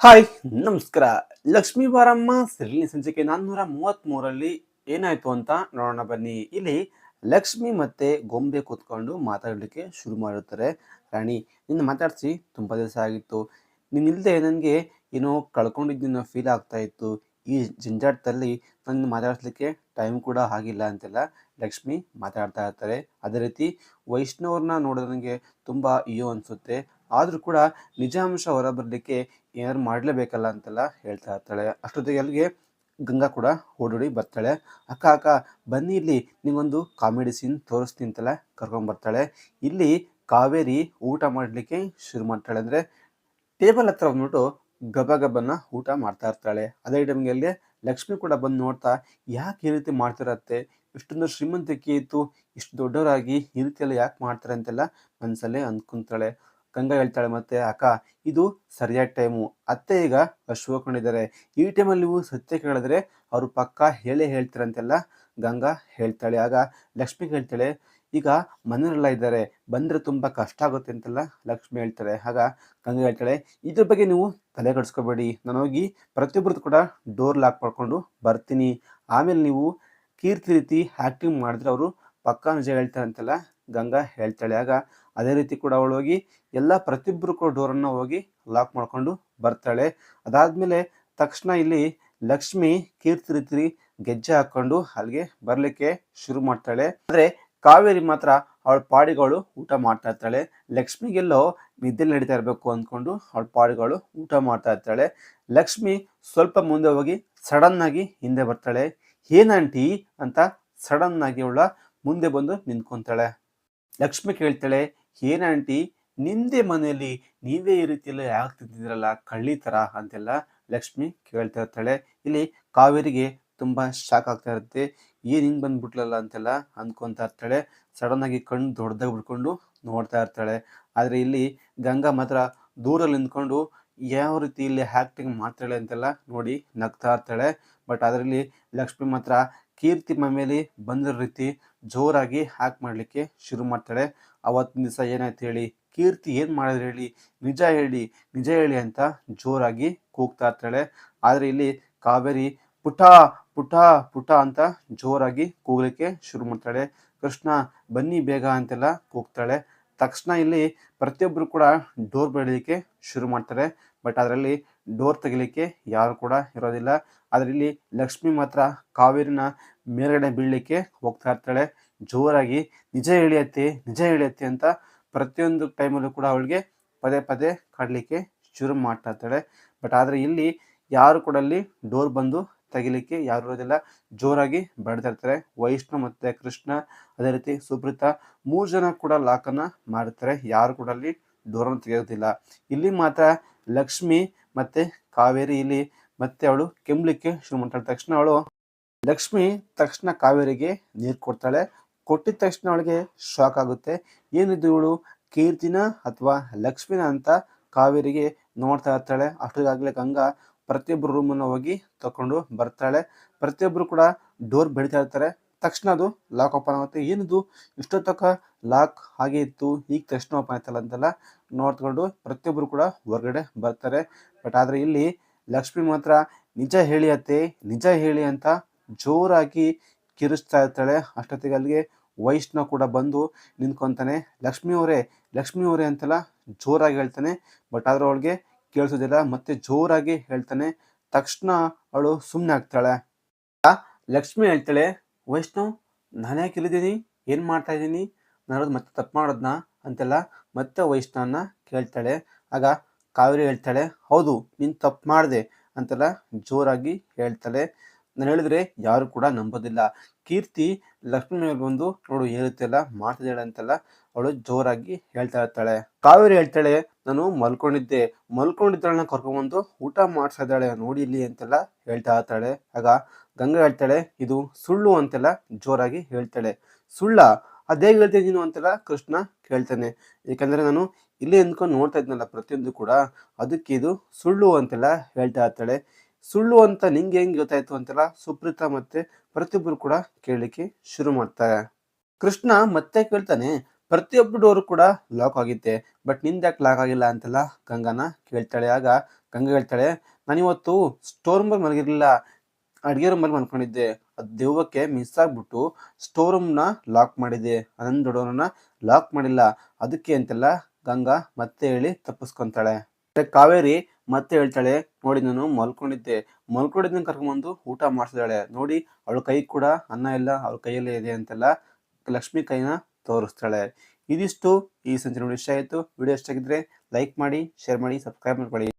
Hi, ನಮಸ್ಕಾರ. ಲಕ್ಷ್ಮೀ ಬಾರಮ್ಮ ಸಿರಿಲಿ ಸಂಚಿಕೆ ನಾನ್ನೂರ ಮೂವತ್ತ್ ಮೂರಲ್ಲಿ ಏನಾಯ್ತು ಅಂತ ನೋಡೋಣ ಬನ್ನಿ. ಇಲ್ಲಿ ಲಕ್ಷ್ಮಿ ಮತ್ತೆ ಗೊಂಬೆ ಕೂತ್ಕೊಂಡು ಮಾತಾಡಲಿಕ್ಕೆ ಶುರು ಮಾಡುತ್ತಾರೆ. ರಾಣಿ, ನಿನ್ನ ಮಾತಾಡ್ಸಿ, ತುಂಬಾ ದಿವಸ ಆಗಿತ್ತು. ನೀನಿಲ್ಲದೆ ನನಗೆ ಏನೋ ಕಳ್ಕೊಂಡಿದ್ದೀನೋ ಫೀಲ್ ಆಗ್ತಾ ಇತ್ತು. ಈ ಜಂಜಾಟದಲ್ಲಿ ನನ್ನ ಮಾತಾಡಿಸ್ಲಿಕ್ಕೆ ಟೈಮ್ ಕೂಡ ಆಗಿಲ್ಲ ಅಂತೆಲ್ಲ ಲಕ್ಷ್ಮಿ ಮಾತಾಡ್ತಾ ಇರ್ತಾರೆ. ಅದೇ ರೀತಿ ವೈಷ್ಣವ್ರನ್ನ ನನಗೆ ತುಂಬ ಅಯ್ಯೋ ಅನಿಸುತ್ತೆ. ಆದರೂ ಕೂಡ ನಿಜಾಂಶ ಹೊರಬರಲಿಕ್ಕೆ ಏನಾದ್ರು ಮಾಡಲೇಬೇಕಲ್ಲ ಅಂತೆಲ್ಲ ಹೇಳ್ತಾ ಇರ್ತಾಳೆ. ಅಷ್ಟೊತ್ತಿಗೆ ಅಲ್ಲಿಗೆ ಗಂಗಾ ಕೂಡ ಓಡೋಡಿ ಬರ್ತಾಳೆ. ಅಕ್ಕ ಅಕ್ಕ, ಬನ್ನಿ ಇಲ್ಲಿ ನಿಮಗೊಂದು ಕಾಮಿಡಿ ಸೀನ್ ತೋರಿಸ್ತೀನಿ ಅಂತೆಲ್ಲ ಕರ್ಕೊಂಬರ್ತಾಳೆ ಇಲ್ಲಿ ಕಾವೇರಿ ಊಟ ಮಾಡಲಿಕ್ಕೆ ಶುರು ಮಾಡ್ತಾಳೆ ಅಂದರೆ ಟೇಬಲ್ ಹತ್ರ ಬಂದ್ಬಿಟ್ಟು ಗಬ ಗಬ್ಬನ ಊಟ ಮಾಡ್ತಾ ಇರ್ತಾಳೆ. ಅದೇ ಟೈಮ್ಗೆ ಲಕ್ಷ್ಮಿ ಕೂಡ ಬಂದು ನೋಡ್ತಾ, ಯಾಕೆ ಈ ರೀತಿ ಮಾಡ್ತಿರತ್ತೆ? ಇಷ್ಟೊಂದು ಶ್ರೀಮಂತಿಕೆ ಇತ್ತು, ಇಷ್ಟು ದೊಡ್ಡವರಾಗಿ ಈ ರೀತಿಯೆಲ್ಲ ಯಾಕೆ ಮಾಡ್ತಾರೆ ಅಂತೆಲ್ಲ ಮನಸ್ಸಲ್ಲೇ ಅಂದ್ಕೊಂತಾಳೆ. ಗಂಗಾ ಹೇಳ್ತಾಳೆ, ಮತ್ತೆ ಅಕ್ಕ, ಇದು ಸರಿಯಾದ ಟೈಮು ಅತ್ತೆ ಈಗ ಅಶ್ವಕೊಂಡಿದ್ದಾರೆ ಈ ಟೈಮಲ್ಲಿ ನೀವು ಸತ್ಯ ಕೇಳಿದ್ರೆ ಅವರು ಪಕ್ಕ ಹೇಳೇ ಹೇಳ್ತಾರಂತೆಲ್ಲ ಗಂಗಾ ಹೇಳ್ತಾಳೆ. ಆಗ ಲಕ್ಷ್ಮಿ ಹೇಳ್ತಾಳೆ, ಈಗ ಮನೆಯಲ್ಲ ಇದ್ದಾರೆ, ಬಂದರೆ ತುಂಬ ಕಷ್ಟ ಆಗುತ್ತೆ ಅಂತೆಲ್ಲ ಲಕ್ಷ್ಮಿ ಹೇಳ್ತಾಳೆ. ಆಗ ಗಂಗಾ ಹೇಳ್ತಾಳೆ, ಇದ್ರ ಬಗ್ಗೆ ನೀವು ತಲೆ ಕಡಿಸ್ಕೋಬೇಡಿ. ನಾನು ಹೋಗಿ ಪ್ರತಿಯೊಬ್ಬರದ್ದು ಕೂಡ ಡೋರ್ ಲಾಕ್ ಮಾಡ್ಕೊಂಡು ಬರ್ತೀನಿ. ಆಮೇಲೆ ನೀವು ಕೀರ್ತಿ ರೀತಿ ಆ್ಯಕ್ಟಿಂಗ್ ಮಾಡಿದ್ರೆ ಅವರು ಪಕ್ಕಾ ನಿಜ ಹೇಳ್ತಾರೆ ಅಂತೆಲ್ಲ ಗಂಗಾ ಹೇಳ್ತಾಳೆ. ಆಗ ಅದೇ ರೀತಿ ಕೂಡ ಅವಳು ಹೋಗಿ ಎಲ್ಲ ಪ್ರತಿಯೊಬ್ಬರು ಕೂಡ ಡೋರನ್ನು ಹೋಗಿ ಲಾಕ್ ಮಾಡಿಕೊಂಡು ಬರ್ತಾಳೆ. ಅದಾದಮೇಲೆ ತಕ್ಷಣ ಇಲ್ಲಿ ಲಕ್ಷ್ಮಿ ಕೀರ್ತಿ ರೀತಿ ಗೆಜ್ಜೆ ಹಾಕ್ಕೊಂಡು ಅಲ್ಲಿಗೆ ಬರಲಿಕ್ಕೆ ಶುರು ಮಾಡ್ತಾಳೆ. ಆದರೆ ಕಾವೇರಿ ಮಾತ್ರ ಅವಳ ಪಾಡಿಗಳು ಊಟ ಮಾಡ್ತಾ ಇರ್ತಾಳೆ. ಲಕ್ಷ್ಮಿಗೆಲ್ಲೋ ನಿದ್ದೆ ನಡೀತಾ ಇರಬೇಕು ಅಂದ್ಕೊಂಡು ಅವಳ ಪಾಡಿಗಳು ಊಟ ಮಾಡ್ತಾ ಇರ್ತಾಳೆ. ಲಕ್ಷ್ಮಿ ಸ್ವಲ್ಪ ಮುಂದೆ ಹೋಗಿ ಸಡನ್ ಆಗಿ ಹಿಂದೆ ಬರ್ತಾಳೆ. ಏನಂಟಿ ಅಂತ ಸಡನ್ ಆಗಿ ಅವಳ ಮುಂದೆ ಬಂದು ನಿಂತ್ಕೊಂತಾಳೆ. ಲಕ್ಷ್ಮಿ ಕೇಳ್ತಾಳೆ ಏನಂಟಿ ನಿಂದೆ ಮನೆಯಲ್ಲಿ ನೀವೇ ಈ ರೀತಿಯೆಲ್ಲ ಯಾಕೆ ತಿಂತಿದ್ರಲ್ಲ ಕಳ್ಳಿ ಥರ ಅಂತೆಲ್ಲ ಲಕ್ಷ್ಮಿ ಕೇಳ್ತಾ ಇರ್ತಾಳೆ. ಇಲ್ಲಿ ಕಾವೇರಿಗೆ ತುಂಬ ಶಾಕ್ ಆಗ್ತಾ ಇರುತ್ತೆ. ಏನು ಹಿಂಗೆ ಬಂದ್ಬಿಟ್ಲಲ್ಲ ಅಂತೆಲ್ಲ ಅಂದ್ಕೊತಾ ಇರ್ತಾಳೆ. ಸಡನ್ ಆಗಿ ಕಣ್ಣು ದೊಡ್ಡದಾಗಿ ಬಿಡ್ಕೊಂಡು ನೋಡ್ತಾ ಇರ್ತಾಳೆ. ಆದರೆ ಇಲ್ಲಿ ಗಂಗಾ ಮಾತ್ರ ದೂರಲ್ಲಿ ನಿಂತ್ಕೊಂಡು ಯಾವ ರೀತಿ ಇಲ್ಲಿ ಆಕ್ಟಿಂಗ್ ಮಾಡ್ತಾಳೆ ಅಂತೆಲ್ಲ ನೋಡಿ ನಗ್ತಾ ಇರ್ತಾಳೆ. ಬಟ್ ಅದರಲ್ಲಿ ಲಕ್ಷ್ಮಿ ಮಾತ್ರ ಕೀರ್ತಿ ಮಮೇಲಿ ಬಂದಿರೋ ರೀತಿ ಜೋರಾಗಿ ಹ್ಯಾಕ್ ಮಾಡಲಿಕ್ಕೆ ಶುರು ಮಾಡ್ತಾಳೆ. ಅವತ್ತಿನ ದಿವಸ ಏನಾಯ್ತು ಹೇಳಿ? ಕೀರ್ತಿ ಏನು ಮಾಡಿದ್ರೆ ಹೇಳಿ? ನಿಜ ಹೇಳಿ ನಿಜ ಹೇಳಿ ಅಂತ ಜೋರಾಗಿ ಕೂಗ್ತಾ ಇರ್ತಾಳೆ. ಆದರೆ ಇಲ್ಲಿ ಕಾವೇರಿ ಪುಟ ಪುಟ ಪುಟ ಅಂತ ಜೋರಾಗಿ ಕೂಗಲಿಕ್ಕೆ ಶುರು ಮಾಡ್ತಾಳೆ. ಕೃಷ್ಣ, ಬನ್ನಿ ಬೇಗ ಅಂತೆಲ್ಲ ಕೂಗ್ತಾಳೆ. ತಕ್ಷಣ ಇಲ್ಲಿ ಪ್ರತಿಯೊಬ್ಬರು ಕೂಡ ಡೋರ್ ಬೆಳಲಿಕ್ಕೆ ಶುರು ಮಾಡ್ತಾರೆ. ಬಟ್ ಅದರಲ್ಲಿ ಡೋರ್ ತೆಗಿಲಿಕ್ಕೆ ಯಾರು ಕೂಡ ಇರೋದಿಲ್ಲ. ಆದರೆ ಇಲ್ಲಿ ಲಕ್ಷ್ಮಿ ಮಾತ್ರ ಕಾವೇರಿನ ಮೇಲ್ಗಡೆ ಬೀಳಲಿಕ್ಕೆ ಹೋಗ್ತಾ ಇರ್ತಾಳೆ. ಜೋರಾಗಿ ನಿಜ ಎಳಿಯತ್ತೆ ನಿಜ ಎಳಿಯತ್ತೆ ಅಂತ ಪ್ರತಿಯೊಂದು ಟೈಮಲ್ಲೂ ಕೂಡ ಅವಳಿಗೆ ಪದೇ ಪದೇ ಕಾಡಲಿಕ್ಕೆ ಶುರು ಮಾಡ್ತಾ ಇರ್ತಾಳೆ. ಬಟ್ ಆದರೆ ಇಲ್ಲಿ ಯಾರು ಕೂಡ ಅಲ್ಲಿ ಡೋರ್ ಬಂದು ತೆಗಿಲಿಕ್ಕೆ ಯಾರು ಇರೋದಿಲ್ಲ. ಜೋರಾಗಿ ಬೆಳೆದಿರ್ತಾರೆ ಇರ್ತಾರೆ. ವೈಷ್ಣವ್ ಮತ್ತು ಕೃಷ್ಣ, ಅದೇ ರೀತಿ ಸುಪ್ರೀತ ಮೂರು ಜನ ಕೂಡ ಲಾಕನ್ನು ಮಾಡ್ತಾರೆ ಯಾರು ಕೂಡ ಅಲ್ಲಿ ಡೋರನ್ನು ತೆಗೆಯೋದಿಲ್ಲ. ಇಲ್ಲಿ ಮಾತ್ರ ಲಕ್ಷ್ಮಿ ಮತ್ತು ಕಾವೇರಿ ಇಲ್ಲಿ ಮತ್ತೆ ಅವಳು ಕೆಮ್ಲಿಕ್ಕೆ ಶುರು ಮಾಡ್ತಾಳೆ. ತಕ್ಷಣ ಅವಳು ಲಕ್ಷ್ಮಿ ತಕ್ಷಣ ಕಾವೇರಿಗೆ ನೀರು ಕೊಡ್ತಾಳೆ. ಕೊಟ್ಟಿದ ತಕ್ಷಣ ಅವಳಿಗೆ ಶಾಕ್ ಆಗುತ್ತೆ. ಏನಿದು ಇವಳು? ಕೀರ್ತಿನ ಅಥವಾ ಲಕ್ಷ್ಮಿನ ಅಂತ ಕಾವೇರಿಗೆ ನೋಡ್ತಾ ಇರ್ತಾಳೆ. ಅಷ್ಟೊತ್ತಾಗಲೇ ಗಂಗಾ ಪ್ರತಿಯೊಬ್ಬರು ರೂಮನ್ನು ಹೋಗಿ ತಕೊಂಡು ಬರ್ತಾಳೆ. ಪ್ರತಿಯೊಬ್ಬರು ಕೂಡ ಡೋರ್ ಬೆಳಿತಾ ಇರ್ತಾರೆ. ತಕ್ಷಣ ಅದು ಲಾಕ್ ಓಪನ್ ಆಗುತ್ತೆ. ಏನಿದು? ಇಷ್ಟೊತ್ತಕ ಲಾಕ್ ಹಾಗೆ ಇತ್ತು. ಈಗ ತಕ್ಷಣ ಓಪನ್ ಆಯ್ತಲ್ಲ ಅಂತೆಲ್ಲ ನೋಡ್ಕೊಂಡು ಪ್ರತಿಯೊಬ್ಬರು ಕೂಡ ಹೊರಗಡೆ ಬರ್ತಾರೆ. ಬಟ್ ಆದರೆ ಇಲ್ಲಿ ಲಕ್ಷ್ಮಿ ಮಾತ್ರ ನಿಜ ಹೇಳಿ ಅತ್ತೆ, ನಿಜ ಹೇಳಿ ಅಂತ ಜೋರಾಗಿ ಕಿರಿಸ್ತಾ ಇರ್ತಾಳೆ. ಅಷ್ಟೊತ್ತಿಗೆ ಅಲ್ಲಿಗೆ ವೈಷ್ಣವ್ ಕೂಡ ಬಂದು ನಿಂತ್ಕೊಂತಾನೆ. ಲಕ್ಷ್ಮಿ ಅವರೇ ಲಕ್ಷ್ಮಿ ಅವರೇ ಅಂತೆಲ್ಲ ಜೋರಾಗಿ ಹೇಳ್ತಾನೆ. ಬಟ್ ಆದ್ರೆ ಅವಳಿಗೆ ಕೇಳಿಸೋದಿಲ್ಲ, ಮತ್ತೆ ಜೋರಾಗಿ ಹೇಳ್ತಾನೆ. ತಕ್ಷಣ ಅವಳು ಸುಮ್ಮನೆ ಆಗ್ತಾಳೆ. ಲಕ್ಷ್ಮಿ ಹೇಳ್ತಾಳೆ, ವೈಷ್ಣವ್, ನಾನು ಯಾಕೆ ಇಲ್ಲಿದ್ದೀನಿ? ಏನು ಮಾಡ್ತಾ ಇದ್ದೀನಿ? ನಾನು ಮತ್ತೆ ತಪ್ಪು ಮಾಡೋದನ್ನ ಅಂತೆಲ್ಲ ಮತ್ತೆ ವೈಷ್ಣವನ್ನ ಕೇಳ್ತಾಳೆ. ಆಗ ಕಾವೇರಿ ಹೇಳ್ತಾಳೆ, ಹೌದು, ನೀನು ತಪ್ಪು ಮಾಡಿದೆ ಅಂತೆಲ್ಲ ಜೋರಾಗಿ ಹೇಳ್ತಾಳೆ. ನಾನು ಹೇಳಿದ್ರೆ ಯಾರು ಕೂಡ ನಂಬೋದಿಲ್ಲ. ಕೀರ್ತಿ ಲಕ್ಷ್ಮಿ ಬಂದು ನೋಡು ಏರುತ್ತೆಲ್ಲ ಮಾಡ್ತಿದ್ದಾಳೆ ಅಂತೆಲ್ಲ ಅವಳು ಜೋರಾಗಿ ಹೇಳ್ತಾ ಇರ್ತಾಳೆ. ಕಾವೇರಿ ಹೇಳ್ತಾಳೆ, ನಾನು ಮಲ್ಕೊಂಡಿದ್ದೆ, ಮಲ್ಕೊಂಡಿದ್ದಾಳನ್ನ ಕರ್ಕೊಂಡ್ಬಂದು ಊಟ ಮಾಡ್ತಾ ಇದ್ದಾಳೆ, ನೋಡಿ ಇಲ್ಲಿ ಅಂತೆಲ್ಲ ಹೇಳ್ತಾ ಇರ್ತಾಳೆ. ಆಗ ಗಂಗಾ ಹೇಳ್ತಾಳೆ, ಇದು ಸುಳ್ಳು ಅಂತೆಲ್ಲ ಜೋರಾಗಿ ಹೇಳ್ತಾಳೆ. ಸುಳ್ಳ? ಅದೇ ಹೇಳ್ತೀನಿ ನೀನು? ಅಂತೆಲ್ಲ ಕೃಷ್ಣ ಕೇಳ್ತಾನೆ. ಏಕೆಂದರೆ ನಾನು ಇಲ್ಲೇ ಅಂದ್ಕೊಂಡು ನೋಡ್ತಾ ಇದ್ನಲ್ಲ ಪ್ರತಿಯೊಂದು ಕೂಡ, ಅದಕ್ಕೆ ಇದು ಸುಳ್ಳು ಅಂತೆಲ್ಲ ಹೇಳ್ತಾ ಇರ್ತಾಳೆ. ಸುಳ್ಳು ಅಂತ ನಿಂಗೆ ಹೆಂಗೆ ಗೊತ್ತಾಯ್ತು ಅಂತೆಲ್ಲ ಸುಪ್ರೀತಾ ಮತ್ತೆ ಪ್ರತಿಯೊಬ್ಬರು ಕೂಡ ಕೇಳಲಿಕ್ಕೆ ಶುರು ಮಾಡ್ತಾರೆ. ಕೃಷ್ಣ ಮತ್ತೆ ಕೇಳ್ತಾನೆ ಪ್ರತಿಯೊಬ್ಬರು ಡೋರು ಕೂಡ ಲಾಕ್ ಆಗಿತ್ತೆ ಬಟ್ನಿಂದ ಯಾಕೆ ಲಾಕ್ ಆಗಿಲ್ಲ? ಅಂತೆಲ್ಲ ಗಂಗಾನ ಕೇಳ್ತಾಳೆ. ಆಗ ಗಂಗಾ ಹೇಳ್ತಾಳೆ ನಾನಿವತ್ತು ಸ್ಟೋರ್ ರೂಮಲ್ಲಿ ಮಲಗಿರಲಿಲ್ಲ ಅಡುಗೆ ರೂಮಲ್ಲಿ ಮಲ್ಕೊಂಡಿದ್ದೆ. ಅದು ದೆವ್ವಕ್ಕೆ ಮಿಸ್ ಆಗ್ಬಿಟ್ಟು ಸ್ಟೋರ್ ರೂಮ್ನ ಲಾಕ್ ಮಾಡಿದೆ ನನ್ನ ಲಾಕ್ ಮಾಡಿಲ್ಲ, ಅದಕ್ಕೆ ಅಂತೆಲ್ಲ ಗಂಗಾ ಮತ್ತೆ ಹೇಳಿ ತಪ್ಪಿಸ್ಕೊಂತಾಳೆ. ಕಾವೇರಿ ಮತ್ತೆ ಹೇಳ್ತಾಳೆ, ನೋಡಿ ನಾನು ಮಲ್ಕೊಂಡಿದ್ದೆ. ಮಲ್ಕೊಂಡಿದ್ದನ್ನ ಕರ್ಕೊಂಡ್ಬಂದು ಊಟ ಮಾಡಿಸಿದಾಳೆ. ನೋಡಿ ಅವಳ ಕೈ ಕೂಡ ಅನ್ನ ಇಲ್ಲ, ಅವಳ ಕೈಯಲ್ಲೇ ಇದೆ ಅಂತೆಲ್ಲ ಲಕ್ಷ್ಮಿ ಕೈನ ತೋರಿಸ್ತಾಳೆ. ಇದಿಷ್ಟು ಈ ಸಂಚಿನ ಇಷ್ಟ ಆಯಿತು. ವಿಡಿಯೋ ಇಷ್ಟ ಆಗಿದ್ರೆ ಲೈಕ್ ಮಾಡಿ, ಶೇರ್ ಮಾಡಿ, ಸಬ್ಸ್ಕ್ರೈಬ್ ಮಾಡ್ಕೊಳ್ಳಿ.